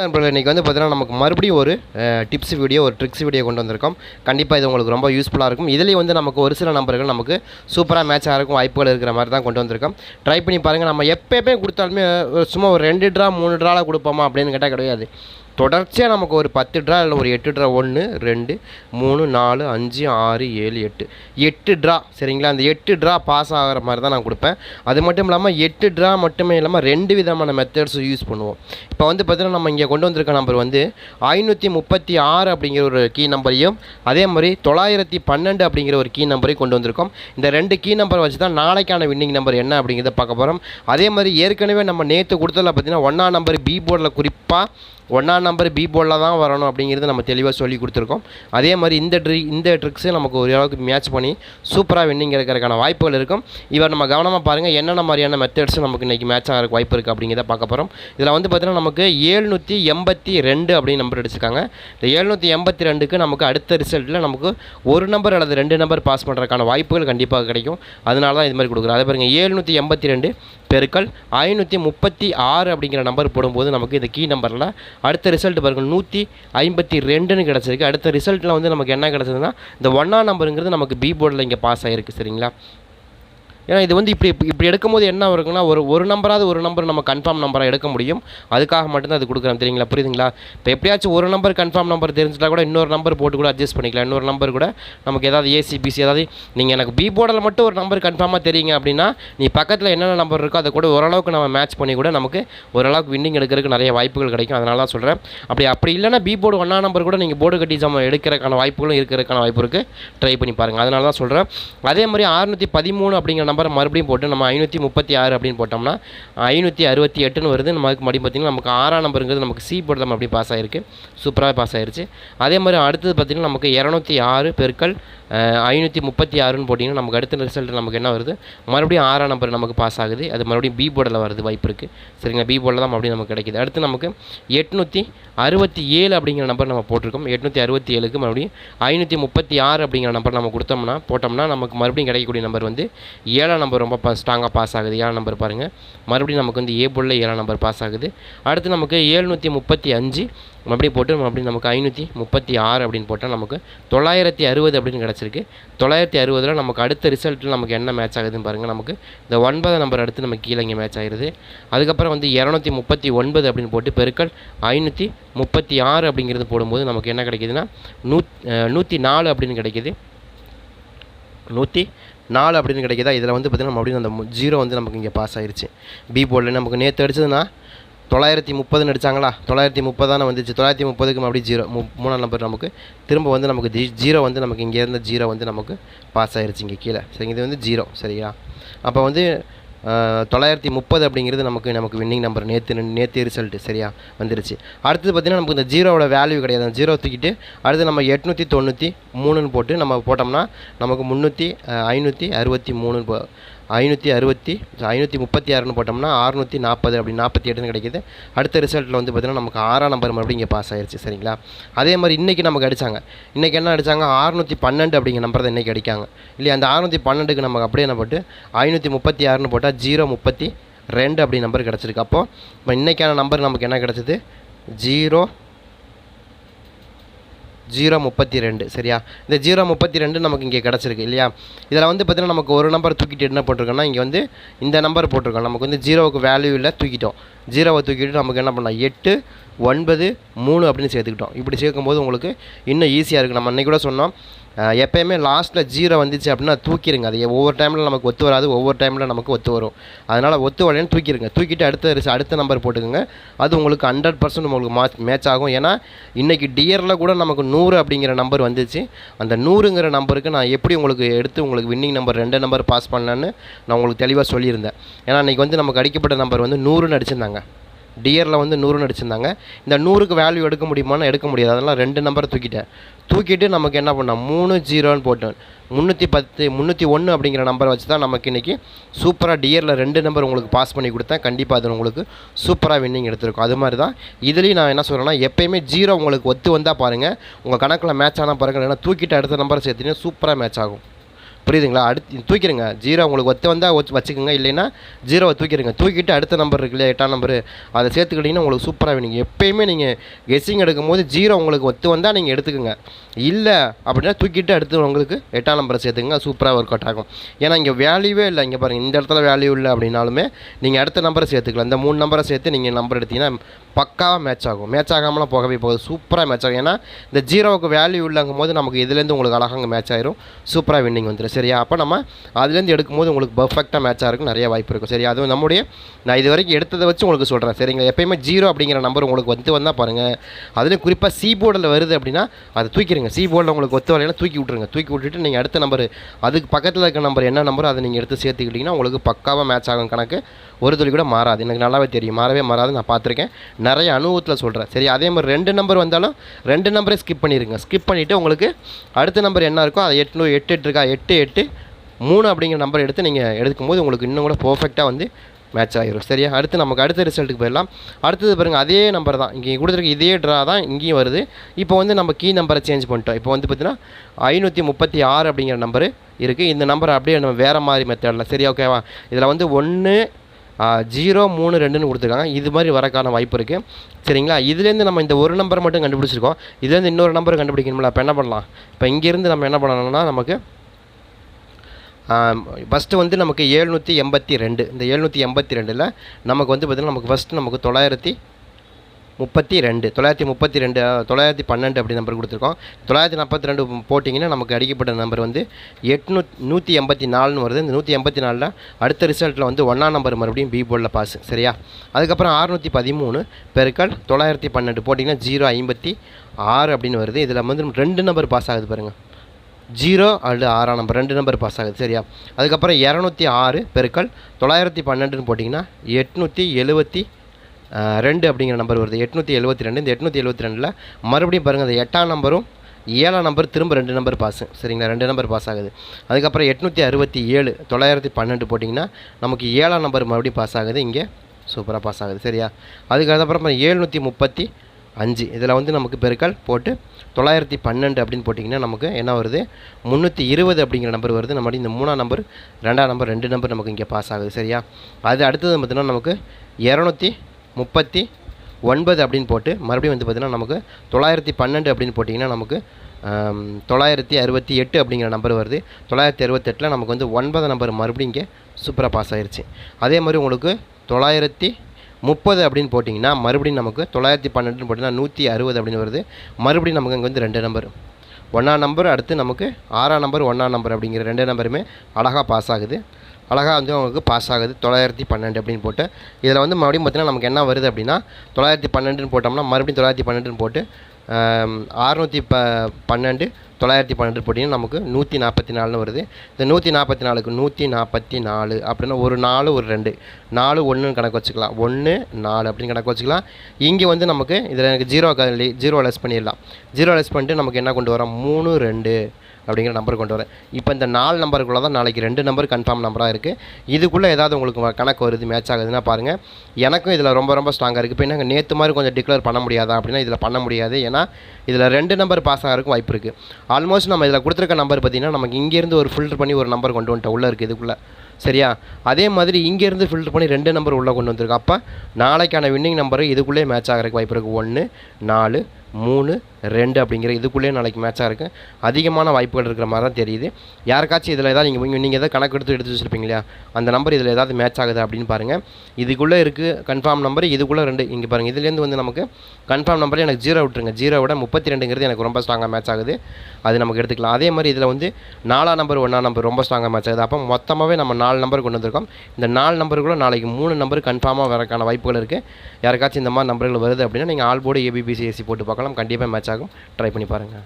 நண்பர்கள் இன்றைக்கி வந்து பார்த்தீங்கன்னா நமக்கு மறுபடியும் ஒரு டிப்ஸ் வீடியோ ஒரு ட்ரிக்ஸ் வீடியோ கொண்டு வந்திருக்கோம். கண்டிப்பாக இது உங்களுக்கு ரொம்ப யூஸ்ஃபுல்லாக இருக்கும். இதுலேயும் வந்து நமக்கு ஒரு சில நம்பர்கள் நமக்கு சூப்பராக மேட்ச் ஆகிருக்கும் வாய்ப்புகள் இருக்கிற மாதிரி தான் கொண்டு வந்திருக்கோம். ட்ரை பண்ணி பாருங்கள் நம்ம எப்போயுமே கொடுத்தாலுமே ஒரு சும்மா ஒரு ரெண்டு ட்ரா மூணு ட்ராவில் கொடுப்போமா அப்படின்னு கேட்டால் கிடையாது. தொடர்ச்சியாக நமக்கு ஒரு பத்து ட்ரா இல்லை ஒரு எட்டு ட்ரா ஒன்று ரெண்டு மூணு நாலு அஞ்சு ஆறு ஏழு எட்டு. எட்டு ட்ரா சரிங்களா? அந்த எட்டு ட்ரா பாஸ் ஆகிற மாதிரி தான் நான் கொடுப்பேன். அது மட்டும் இல்லாமல் எட்டு ட்ரா மட்டுமே இல்லாமல் ரெண்டு விதமான மெத்தட்ஸும் யூஸ் பண்ணுவோம். இப்போ வந்து பார்த்தீங்கன்னா நம்ம இங்கே கொண்டு வந்திருக்க நம்பர் வந்து ஐநூற்றி முப்பத்தி ஆறு அப்படிங்கிற ஒரு கீ நம்பரையும் அதே மாதிரி தொள்ளாயிரத்தி பன்னெண்டு அப்படிங்கிற ஒரு கீ நம்பரையும் கொண்டு வந்திருக்கோம். இந்த ரெண்டு கீ நம்பர் வச்சு தான் நாளைக்கான வின்னிங் நம்பர் என்ன அப்படிங்கிறத பார்க்க போகிறோம் அதே மாதிரி ஏற்கனவே நம்ம நேற்று கொடுத்ததில் பார்த்தீங்கன்னா ஒன்றா நம்பர் பி போர்டில் குறிப்பாக ஒன்றாம் நம்பர் பி போலில் தான் வரணும் அப்படிங்கிறது நம்ம தெளிவாக சொல்லி கொடுத்துருக்கோம். அதே மாதிரி இந்த ட்ரி இந்த ட்ரிக்ஸு நமக்கு ஓரளவுக்கு மேட்ச் பண்ணி சூப்பராக வின்னிங் இருக்கிறதுக்கான வாய்ப்புகள் இருக்கும். இவர் நம்ம கவனமாக பாருங்கள் என்னென்ன மாதிரியான மெத்தட்ஸ் நமக்கு இன்றைக்கி மேட்ச் ஆகிறதுக்கு வாய்ப்பு இருக்குது அப்படிங்கிறத பார்க்க போகிறோம் இதில் வந்து பார்த்தீங்கன்னா நமக்கு ஏழ்நூற்றி எண்பத்தி ரெண்டு அப்படின்னு நம்பர் அடிச்சிருக்காங்க. இந்த ஏழ்நூற்றி எண்பத்தி ரெண்டுக்கு நமக்கு அடுத்த ரிசல்ட்டில் நமக்கு ஒரு நம்பர் அல்லது ரெண்டு நம்பர் பாஸ் பண்ணுறதுக்கான வாய்ப்புகள் கண்டிப்பாக கிடைக்கும். அதனால தான் இது மாதிரி கொடுக்குறோம். அதே பாருங்கள் ஏழ்நூற்றி எண்பத்தி ரெண்டு பெருக்கல். ஐநூற்றி முப்பத்தி ஆறு அப்படிங்கிற நம்பர் போடும்போது நமக்கு இந்த கீ நம்பரில் அடுத்த ரிசல்ட் பாருங்கள். நூற்றி ஐம்பத்தி ரெண்டுன்னு கிடச்சிருக்கு. அடுத்த ரிசல்ட்டில் வந்து நமக்கு என்ன கிடச்சதுன்னா இந்த ஒன்றா நம்பருங்கிறது நமக்கு பி போர்டில் இங்கே பாஸ் ஆகிருக்கு சரிங்களா? ஏன்னா இது வந்து இப்படி இப்படி எடுக்கும்போது என்ன இருக்குன்னா ஒரு ஒரு நம்பராவது ஒரு நம்பர் நம்ம கன்ஃபார்ம் நம்பராக எடுக்க முடியும். அதுக்காக மட்டும்தான் அது கொடுக்குறோம் தெரியுங்களா? புரியுதுங்களா? இப்போ எப்படியாச்சும் ஒரு நம்பர் கன்ஃபார்ம் நம்பர் தெரிஞ்சுட்டா கூட இன்னொரு நம்பர் போட்டு கூட அட்ஜஸ்ட் பண்ணிக்கலாம். இன்னொரு நம்பர் கூட நமக்கு ஏதாவது ஏசிபிசி ஏதாவது நீங்கள் எனக்கு பி போர்டில் மட்டும் ஒரு நம்பர் கன்ஃபார்மாக தெரியுங்க அப்படின்னா நீ பக்கத்தில் என்னென்ன நம்பர் இருக்கோ அதை கூட ஓரளவுக்கு நம்ம மேட்ச் பண்ணி கூட நமக்கு ஓரளவுக்கு வின்னிங் எடுக்கிறதுக்கு நிறைய வாய்ப்புகள் கிடைக்கும். அதனால தான் சொல்கிறேன் அப்படி அப்படி இல்லைன்னா பி போர்டு ஒன்றா நம்பர் கூட நீங்கள் போர்டு கட்டி ஜாமான் எடுக்கிறதுக்கான வாய்ப்புகளும் இருக்கிறதுக்கான வாய்ப்பு இருக்குது ட்ரை பண்ணி பாருங்கள் அதனால தான் சொல்கிறேன் அதே மாதிரி அறுநூற்றி பதிமூணு அப்படிங்கிற நம்பரை மறுபடியும் போட்டு நம்ம ஐநூற்றி முப்பத்தி ஆறு அப்படின்னு போட்டோம்னா ஐநூற்றி அறுபத்தி எட்டுன்னு வருது. நமக்கு மறுபடியும் பார்த்திங்கன்னா நமக்கு ஆறாம் நம்பருங்கிறது நமக்கு சி போட்டு நம்ம அப்படி பாஸ் ஆகிருக்கு சூப்பராக பாஸ் ஆயிருச்சு. அதே மாதிரி அடுத்தது பார்த்திங்கன்னா நமக்கு இரநூத்தி ஆறு பெருக்கள் ஐநூற்றி முப்பத்தி ஆறுன்னு போட்டிங்கன்னா நமக்கு அடுத்த ரிசல்ட் நமக்கு என்ன வருது? மறுபடியும் ஆறாம் நம்பர் நமக்கு பாஸ் ஆகுது. அது மறுபடியும் பி போர்டில் வருது வாய்ப்பு இருக்குது சரிங்களா? பி போர்டில் தான் மறுபடியும் நமக்கு கிடைக்குது. அடுத்து நமக்கு எட்நூற்றி அறுபத்தி ஏழு அப்படிங்கிற நம்பர் நம்ம போட்டிருக்கோம். எட்நூற்றி அறுபத்தி ஏழுக்கு மறுபடியும் ஐநூற்றி முப்பத்தி ஆறு அப்படிங்கிற நம்பர் நம்ம கொடுத்தோம்னா போட்டோம்னா நமக்கு மறுபடியும் கிடைக்கக்கூடிய நம்பர் வந்து ஏழாம் நம்பர் ரொம்ப ஸ்ட்ராங்காக பாஸ் ஆகுது. ஏழாம் நம்பர் பாருங்கள் மறுபடியும் நமக்கு வந்து ஏ போர்டில் ஏழாம் நம்பர் பாஸ் ஆகுது. அடுத்து நமக்கு ஏழ்நூற்றி முப்பத்தி அஞ்சு மறுபடியும் போட்டு மறுபடியும் நமக்கு ஐநூற்றி முப்பத்தி ஆறு அப்படின்னு போட்டால் நமக்கு தொள்ளாயிரத்தி அறுபது அப்படின்னு கிடச்சிருக்கு. தொள்ளாயிரத்தி அறுபதில் நமக்கு அடுத்த ரிசல்ட்டில் நமக்கு என்ன மேட்ச் ஆகுதுன்னு பாருங்கள் நமக்கு இந்த ஒன்பதாம் நம்பர் அடுத்து நமக்கு கீழே இங்கே மேட்ச் ஆகிருது அதுக்கப்புறம் வந்து இரநூத்தி முப்பத்தி ஒன்பது அப்படின்னு போட்டு பெருக்கள் ஐநூற்றி முப்பத்தி ஆறு அப்படிங்கிறது போடும்போது நமக்கு என்ன கிடைக்குதுன்னா நூ நூற்றி நாலு அப்படின்னு கிடைக்குது. நூற்றி நாலு அப்படின்னு கிடைக்கிதா? இதில் வந்து பார்த்திங்கன்னா மறுபடியும் அந்த ஜீரோ வந்து நமக்கு இங்கே பாஸ் ஆயிடுச்சு பி போர்டில் நமக்கு நேற்று அடிச்சதுன்னா தொள்ளாயிரத்தி முப்பதுன்னு அடித்தாங்களா தொள்ளாயிரத்தி முப்பதான வந்துச்சு. தொள்ளாயிரத்தி முப்பதுக்கு மறுபடியும் ஜீரோ மு மூணாம் நம்பர் நமக்கு. திரும்ப வந்து நமக்கு ஜீ ஜீரோ வந்து நமக்கு இங்கே இருந்த ஜீரோ வந்து நமக்கு பாஸ் ஆயிடுச்சு இங்கே கீழே. சரிங்க இது வந்து ஜீரோ சரியா? அப்போ வந்து தொள்ளாயிரத்தி முப்பது அப்படிங்கிறது நமக்கு நமக்கு வின்னிங் நம்பர் நேற்று நேற்று ரிசல்ட்டு சரியா வந்துருச்சு. அடுத்தது பார்த்திங்கன்னா நமக்கு இந்த ஜீரோவோட வேல்யூ கிடையாது. அந்த ஜீரோ தூக்கிட்டு அடுத்து நம்ம எட்நூற்றி தொண்ணூற்றி மூணுன்னு போட்டு நம்ம போட்டோம்னா நமக்கு முந்நூற்றி ஐநூற்றி அறுபத்தி மூணுன்னு போ ஐநூற்றி அறுபத்தி ஐநூற்றி முப்பத்தி ஆறுன்னு போட்டோம்னா அறுநூற்றி நாற்பது அப்படி நாற்பத்தி எட்டுன்னு கிடைக்கிது. அடுத்த ரிசல்ட்டில் வந்து பார்த்திங்கன்னா நமக்கு ஆறாம் நம்பர் மறுபடியும் இங்கே பாஸ் ஆயிடுச்சு சரிங்களா? அதே மாதிரி இன்றைக்கி நமக்கு அடித்தாங்க இன்றைக்கி என்ன அடித்தாங்க அறுநூற்றி பன்னெண்டு அப்படிங்கிற நம்பர் தான் இன்றைக்கி அடிக்காங்க. இல்லையா? அந்த அறுநூற்றி பன்னெண்டுக்கு நமக்கு அப்படியே என்ன போட்டு ஐநூற்றி முப்பத்தி ஆறுன்னு போட்டால் ஜீரோ முப்பத்தி ரெண்டு அப்படி நம்பர் கிடச்சிருக்கு. அப்போது இப்போ இன்றைக்கான நம்பர் நமக்கு என்ன கிடச்சிது? ஜீரோ ஜீரோ முப்பத்தி ரெண்டு சரியா? இந்த ஜீரோ முப்பத்தி ரெண்டு நமக்கு இங்கே கிடச்சிருக்கு இல்லையா? இதில் வந்து பார்த்திங்கன்னா நமக்கு ஒரு நம்பர் தூக்கிட்டு என்ன போட்டிருக்கோம்னா இங்கே வந்து இந்த நம்பர் போட்டிருக்கோம். நமக்கு வந்து ஜீரோவுக்கு வேல்யூ இல்லை தூக்கிட்டோம். ஜீரோவை தூக்கிட்டு நமக்கு என்ன பண்ணலாம்? எட்டு ஒன்பது மூணு அப்படின்னு சேர்த்துக்கிட்டோம். இப்படி சேர்க்கும்போது உங்களுக்கு இன்னும் ஈஸியாக இருக்குது நம்ம அன்றைக்கூட சொன்னோம் எப்போயுமே லாஸ்ட்டில் ஜீரோ வந்துச்சு அப்படின்னா தூக்கிடுங்க அது ஒவ்வொரு டைமில் நமக்கு ஒத்து வராது ஒவ்வொரு டைமில் நமக்கு ஒத்து வரும். அதனால் ஒத்து வரலன்னு தூக்கிடுங்க தூக்கிட்டு அடுத்த அடுத்த நம்பர் போட்டுக்கோங்க. அது உங்களுக்கு ஹண்ட்ரட் பர்சன்ட் உங்களுக்கு மா மேட்ச் ஆகும். ஏன்னா இன்றைக்கி டியரில் கூட நமக்கு நூறு அப்படிங்கிற நம்பர் வந்துச்சு. அந்த நூறுங்கிற நம்பருக்கு நான் எப்படி உங்களுக்கு எடுத்து உங்களுக்கு வின்னிங் நம்பர் ரெண்டு நம்பர் பாஸ் பண்ணலான்னு நான் உங்களுக்கு தெளிவாக சொல்லியிருந்தேன். ஏன்னா இன்றைக்கி வந்து நமக்கு அடிக்கப்பட்ட நம்பர் வந்து நூறுன்னு அடிச்சிருந்தாங்க. டியரில் வந்து நூறுன்னு அடிச்சிருந்தாங்க. இந்த நூறுக்கு வேல்யூ எடுக்க முடியுமான்னு எடுக்க முடியாது. அதனால் ரெண்டு நம்பரை தூக்கிட்டேன். தூக்கிட்டு நமக்கு என்ன பண்ணோம்? மூணு ஜீரோன்னு போட்டேன் முந்நூற்றி பத்து முந்நூற்றி ஒன்று அப்படிங்கிற நம்பரை வச்சு தான் நமக்கு இன்றைக்கி சூப்பராக டியரில் ரெண்டு நம்பர் உங்களுக்கு பாஸ் பண்ணி கொடுத்தேன். கண்டிப்பாக அது உங்களுக்கு சூப்பராக வின்னிங் எடுத்திருக்கும். அது மாதிரி தான் இதுலேயும் நான் என்ன சொல்கிறேன்னா எப்போயுமே ஜீரோ உங்களுக்கு ஒத்து வந்தால் பாருங்கள் உங்கள் கணக்கில் மேட்ச் ஆனால் பாருங்கள் ஏன்னா தூக்கிட்டு அடுத்த நம்பரை சேர்த்திங்கன்னா சூப்பராக மேட்ச் ஆகும். புரியுதுங்களா? அடுத்து தூக்கிடுங்க. ஜீரோ உங்களுக்கு ஒத்து வந்தால் வச்சு வச்சுக்கோங்க. இல்லைன்னா ஜீரோவை தூக்கிடுங்க. தூக்கிட்டு அடுத்த நம்பர் இருக்கு இல்லையா எட்டாம் நம்பர் அதை சேர்த்துக்கிட்டிங்கன்னா உங்களுக்கு சூப்பராக நீங்கள் எப்பயுமே நீங்கள் கெஸ்ஸிங் எடுக்கும்போது ஜீரோ உங்களுக்கு ஒத்து வந்தால் நீங்கள் எடுத்துக்கோங்க. இல்லை அப்படின்னா தூக்கிட்டு அடுத்து உங்களுக்கு எட்டாம் நம்பரை சேர்த்துக்கங்க. சூப்பராக ஒர்க் அவுட் ஆகும். ஏன்னா இங்கே வேல்யூவே இல்லை. இங்கே பாருங்கள் இந்த இடத்துல வேல்யூ இல்லை அப்படின்னாலுமே நீங்கள் அடுத்த நம்பரை சேர்த்துக்கலாம். இந்த மூணு நம்பரை சேர்த்து நீங்கள் நம்பர் எடுத்தீங்கன்னா பக்காவாக மேட்ச் ஆகும். மேட்ச் ஆகாமலாம் போகவே போகுது. சூப்பராக மேட்ச் ஆகும். ஏன்னா இந்த ஜீரோவுக்கு வேல்யூ இல்லைங்கும் போது நமக்கு இதுலேருந்து உங்களுக்கு அழகாக மேட்ச் ஆயிரும். சூப்பராக வின்னிங் வந்துடும் சரியா? அப்போ நம்ம அதுலேருந்து எடுக்கும்போது உங்களுக்கு பர்ஃபெக்டாக மேட்ச் இருக்கும் நிறைய வாய்ப்பு இருக்கும். சரி அதுவும் நம்முடைய நான் இது வரைக்கும் எடுத்ததை வச்சு உங்களுக்கு சொல்கிறேன் சரிங்களா? எப்பயுமே ஜீரோ அப்படிங்கிற நம்பர் உங்களுக்கு வந்து வந்தால் பாருங்கள் அதுலேயும் குறிப்பாக சி போர்டில் வருது அப்படின்னா அதை தூக்கிடுங்க சி போர்டில் உங்களுக்கு ஒத்து வரலைன்னா தூக்கி விட்ருங்க தூக்கி விட்டுட்டு நீங்கள் அடுத்த நம்பர் அதுக்கு பக்கத்தில் இருக்க நம்பர் என்ன நம்பரோ அதை நீங்கள் எடுத்து சேர்த்துக்கிட்டிங்கன்னா உங்களுக்கு பக்காவாக மேட்ச் ஆகும் கணக்கு. ஒரு துளி கூட மாறாது. எனக்கு நல்லாவே தெரியும். மாறவே மாறாது. நான் பார்த்துருக்கேன். நிறைய அனுபவத்தில் சொல்கிறேன் சரி அதே மாதிரி ரெண்டு நம்பர் வந்தாலும் ரெண்டு நம்பரே ஸ்கிப் பண்ணிடுங்க ஸ்கிப் பண்ணிவிட்டு உங்களுக்கு அடுத்த நம்பர் என்ன இருக்கோ அதை எட்டு எட்டு எட்டு இருக்கா? எட்டு எட்டு மூணு அப்படிங்கிற நம்பர் எடுத்து நீங்கள் எடுக்கும்போது உங்களுக்கு இன்னும் கூட பர்ஃபெக்டாக வந்து மேட்ச் ஆகிரும் சரியா? அடுத்து நமக்கு அடுத்த ரிசல்ட்டுக்கு போயிடலாம். அடுத்தது பாருங்கள் அதே நம்பர் தான். இங்கே கொடுத்துருக்க இதே ட்ரா தான் இங்கேயும் வருது. இப்போ வந்து நம்ம கீ நம்பரை சேஞ்ச் பண்ணிட்டோம். இப்போ வந்து பார்த்தீங்கன்னா ஐநூற்றி முப்பத்தி ஆறு அப்படிங்கிற நம்பரு இருக்குது இந்த நம்பர் அப்படியே நம்ம வேறு மாதிரி மெத்தடில் சரி ஓகேவா இதில் வந்து ஒன்று ஜீரோ மூணு ரெண்டுன்னு கொடுத்துருக்காங்க. இது மாதிரி வரக்கான வாய்ப்பு இருக்குது சரிங்களா? இதுலேருந்து நம்ம இந்த ஒரு நம்பர் மட்டும் கண்டுபிடிச்சிருக்கோம். இதுலேருந்து இன்னொரு நம்பர் கண்டுபிடிக்கணும்ல அப்போ என்ன பண்ணலாம்? இப்போ இங்கேருந்து நம்ம என்ன பண்ணணும்னா நமக்கு ஃபஸ்ட்டு வந்து நமக்கு ஏழ்நூற்றி எண்பத்தி ரெண்டு. இந்த ஏழ்நூற்றி எண்பத்தி ரெண்டில் நமக்கு வந்து பார்த்திங்கன்னா நமக்கு ஃபஸ்ட்டு நமக்கு தொள்ளாயிரத்தி முப்பத்தி ரெண்டு. தொள்ளாயிரத்தி முப்பத்தி ரெண்டு தொள்ளாயிரத்தி பன்னெண்டு அப்படி நம்பர் கொடுத்துருக்கோம். தொள்ளாயிரத்தி நாற்பத்தி ரெண்டு போட்டிங்கன்னா நமக்கு அடிக்கப்பட்ட நம்பர் வந்து எட்நூ நூற்றி எண்பத்தி நாலுன்னு வருது. இந்த நூற்றி எண்பத்தி நாலில் அடுத்த ரிசல்ட்டில் வந்து ஒன்றாம் நம்பர் மறுபடியும் பி போர்டில் பாஸ் சரியா? அதுக்கப்புறம் அறுநூற்றி பதிமூணு பெருக்கள் தொள்ளாயிரத்தி பன்னெண்டு போட்டிங்கன்னா ஜீரோ ஐம்பத்தி ஆறு அப்படின்னு வருது. இதில் வந்து ரெண்டு நம்பர் பாஸ் ஆகுது பாருங்கள் ஜீரோ அல்லது ஆறாம் நம்பர் ரெண்டு நம்பர் பாஸ் ஆகுது சரியா? அதுக்கப்புறம் இரநூத்தி ஆறு பெருக்கள் தொள்ளாயிரத்தி பன்னெண்டுன்னு போட்டிங்கன்னா எட்நூற்றி எழுபத்தி ரெண்டு அப்படிங்கிற நம்பர் வருது. எட்நூற்றி எழுபத்தி ரெண்டு. இந்த எட்நூற்றி எழுபத்தி ரெண்டில் மறுபடியும் பாருங்கள் அந்த எட்டாம் நம்பரும் ஏழாம் நம்பர் திரும்ப ரெண்டு நம்பர் பாஸ் சரிங்களா? ரெண்டு நம்பர் பாஸ் ஆகுது. அதுக்கப்புறம் எட்நூற்றி அறுபத்தி ஏழு தொள்ளாயிரத்தி பன்னெண்டு போட்டிங்கன்னா நமக்கு ஏழாம் நம்பர் மறுபடியும் பாஸ் ஆகுது. இங்கே சூப்பராக பாஸ் ஆகுது சரியா? அதுக்கப்புறம் ஏழ்நூற்றி முப்பத்தி அஞ்சு. இதில் வந்து நமக்கு பெருக்கால் போட்டு தொள்ளாயிரத்தி பன்னெண்டு அப்படின்னு போட்டிங்கன்னா நமக்கு என்ன வருது? முந்நூற்றி இருபது அப்படிங்கிற நம்பர் வருது. நம்ம இந்த மூணாம் நம்பர் ரெண்டாம் நம்பர் ரெண்டு நம்பர் நமக்கு இங்கே பாஸ் ஆகுது. சரியா? அது அடுத்தது பார்த்திங்கன்னா நமக்கு இரநூத்தி முப்பத்தி ஒன்பது அப்படின்னு போட்டு மறுபடியும் வந்து பார்த்திங்கன்னா நமக்கு தொள்ளாயிரத்தி பன்னெண்டு அப்படின்னு போட்டிங்கன்னா நமக்கு தொள்ளாயிரத்தி அறுபத்தி எட்டு அப்படிங்கிற நம்பர் வருது. தொள்ளாயிரத்தி அறுபத்தெட்டில் நமக்கு வந்து ஒன்பது நம்பர் மறுபடியும் இங்கே சூப்பராக பாஸ் ஆயிடுச்சு அதே மாதிரி உங்களுக்கு தொள்ளாயிரத்தி முப்பது அப்படின்னு போட்டிங்கன்னா மறுபடியும் நமக்கு தொள்ளாயிரத்தி பன்னெண்டுன்னு போட்டிங்கன்னா நூற்றி அறுபது அப்படின்னு வருது. மறுபடியும் நமக்கு இங்கே வந்து ரெண்டு நம்பர் ஒன்றாம் நம்பர் அடுத்து நமக்கு ஆறாம் நம்பர் ஒன்றாம் நம்பர் அப்படிங்கிற ரெண்டு நம்பருமே அழகாக பாஸ் ஆகுது. அழகாக வந்து அவங்களுக்கு பாஸ் ஆகுது. தொள்ளாயிரத்தி பன்னெண்டு அப்படின்னு போட்டு. இதில் வந்து மறுபடியும் பார்த்தீங்கன்னா நமக்கு என்ன வருது அப்படின்னா தொள்ளாயிரத்தி பன்னெண்டுன்னு போட்டோம்னா மறுபடியும் தொள்ளாயிரத்தி பன்னெண்டுன்னு போட்டு அறுநூற்றி ப பன்னெண்டு தொள்ளாயிரத்தி பன்னெண்டு போட்டிங்கன்னா நமக்கு நூற்றி நாற்பத்தி நாலுன்னு வருது. இந்த நூற்றி நாற்பத்தி நாலுக்கு நூற்றி நாற்பத்தி நாலு அப்படின்னா ஒரு நாலு ஒரு ரெண்டு. நாலு ஒன்றுன்னு கணக்கு வச்சுக்கலாம். ஒன்று நாலு அப்படின்னு கணக்கு வச்சுக்கலாம். இங்கே வந்து நமக்கு இதில் எனக்கு ஜீரோ ஜீரோ லெஸ் பண்ணிடலாம். ஜீரோ லெஸ் பண்ணிட்டு நமக்கு என்ன கொண்டு வரோம்? மூணு ரெண்டு. அப்படிங்கிற நம்பர் கொண்டு வரேன். இப்போ இந்த நாலு நம்பருக்குள்ளே தான் நாளைக்கு ரெண்டு நம்பர் கன்ஃபார்ம் நம்பராக இருக்குது இதுக்குள்ளே ஏதாவது உங்களுக்கு கணக்கு வருது மேட்ச் ஆகுதுன்னா பாருங்கள் எனக்கும் இதில் ரொம்ப ரொம்ப ஸ்ட்ராங்காக இருக்குது இப்போ என்ன நேற்று மாதிரி கொஞ்சம் டிக்ளேர் பண்ண முடியாதா அப்படின்னா இதில் பண்ண முடியாது. ஏன்னா இதில் ரெண்டு நம்பர் பாஸ் ஆகிறதுக்கும் வாய்ப்பு இருக்குது ஆல்மோஸ்ட் நம்ம இதில் கொடுத்துருக்க நம்பர் பார்த்திங்கன்னா நமக்கு இங்கேருந்து ஒரு ஃபில்டர் பண்ணி ஒரு நம்பர் கொண்டு வந்துட்டோம். உள்ளே இருக்குது இதுக்குள்ளே. சரியா? அதே மாதிரி இங்கேருந்து ஃபில்டர் பண்ணி ரெண்டு நம்பர் உள்ளே கொண்டு வந்திருக்கு. அப்போ நாளைக்கான வின்னிங் நம்பர் இதுக்குள்ளேயே மேட்ச் ஆகிறதுக்கு வாய்ப்பு இருக்குது ஒன்று நாலு மூணு ரெண்டு அப்படிங்கிற இதுக்குள்ளேயே நாளைக்கு மேட்சாக இருக்குது அதிகமான வாய்ப்புகள் இருக்கிற மாதிரி தான் தெரியுது. யாருக்காச்சும் இதில் ஏதாவது நீங்கள் நீங்கள் எதாவது கணக்கு எடுத்து எடுத்து வச்சுருப்பீங்க இல்லையா? அந்த நம்பர் இதில் ஏதாவது மேட்ச் ஆகுது அப்படின்னு பாருங்கள் இதுக்குள்ளே இருக்குது கன்ஃபார்ம் நம்பர் இதுக்குள்ளே ரெண்டு. இங்கே பாருங்கள் இதுலேருந்து வந்து நமக்கு கன்ஃபார்ம் நம்பர் எனக்கு ஜீரோ விட்டுருங்க. ஜீரோ விட முப்பத்தி ரெண்டுங்கிறது எனக்கு ரொம்ப ஸ்ட்ராங்காக மேட்ச் ஆகுது. அது நமக்கு எடுத்துக்கலாம். அதே மாதிரி இதில் வந்து நாலாம் நம்பர் ஒன்றா நம்பர் ரொம்ப ஸ்ட்ராங்காக மேட்ச் ஆகுது. அப்போ மொத்தமாகவே நம்ம நாலு நம்பர் கொண்டு வந்திருக்கோம். இந்த நாலு நம்பருக்குள்ளே நாளைக்கு மூணு நம்பர் கன்ஃபார்மாக வரக்கான வாய்ப்புகள் இருக்குது யாருக்காச்சும் இந்த மாதிரி நம்பர்கள் வருது அப்படின்னா நீங்கள் ஆல் போர்டு போட்டு பார்க்கலாம். கண்டிப்பாக மேட்ச் ஆகும் ட்ரை பண்ணி பாருங்கள்